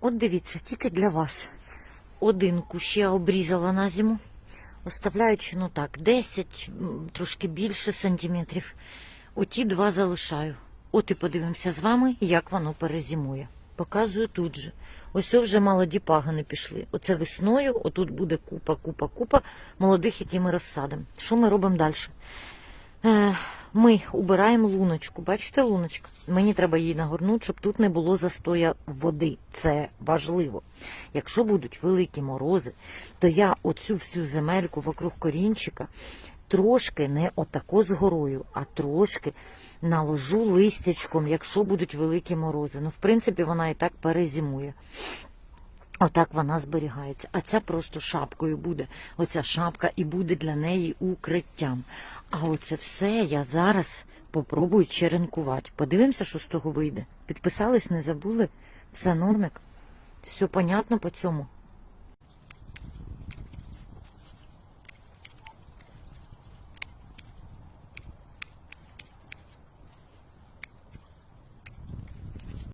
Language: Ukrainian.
От дивіться, тільки для вас. Один кущ я обрізала на зиму, оставляючи, ну так, 10, трошки більше сантиметрів. Оті два залишаю. От і подивимося з вами, як воно перезимує. Показую тут же. Ось вже молоді пагани пішли. Оце весною, отут буде купа, купа, купа молодих, які ми розсадимо. Що ми робимо далі? Е, Ми убираємо луночку. Бачите, луночка? Мені треба її нагорнути, щоб тут не було застоя води. Це важливо. Якщо будуть великі морози, то я оцю всю земельку вокруг корінчика трошки не отако з горою, а трошки наложу листячком, якщо будуть великі морози. Ну, в принципі, вона і так перезимує. Отак вона зберігається. А ця просто шапкою буде. Оця шапка і буде для неї укриттям. А оце все я зараз попробую черенкувати. Подивимося, що з того вийде. Підписались, не забули? Все нормик? Все понятно по цьому?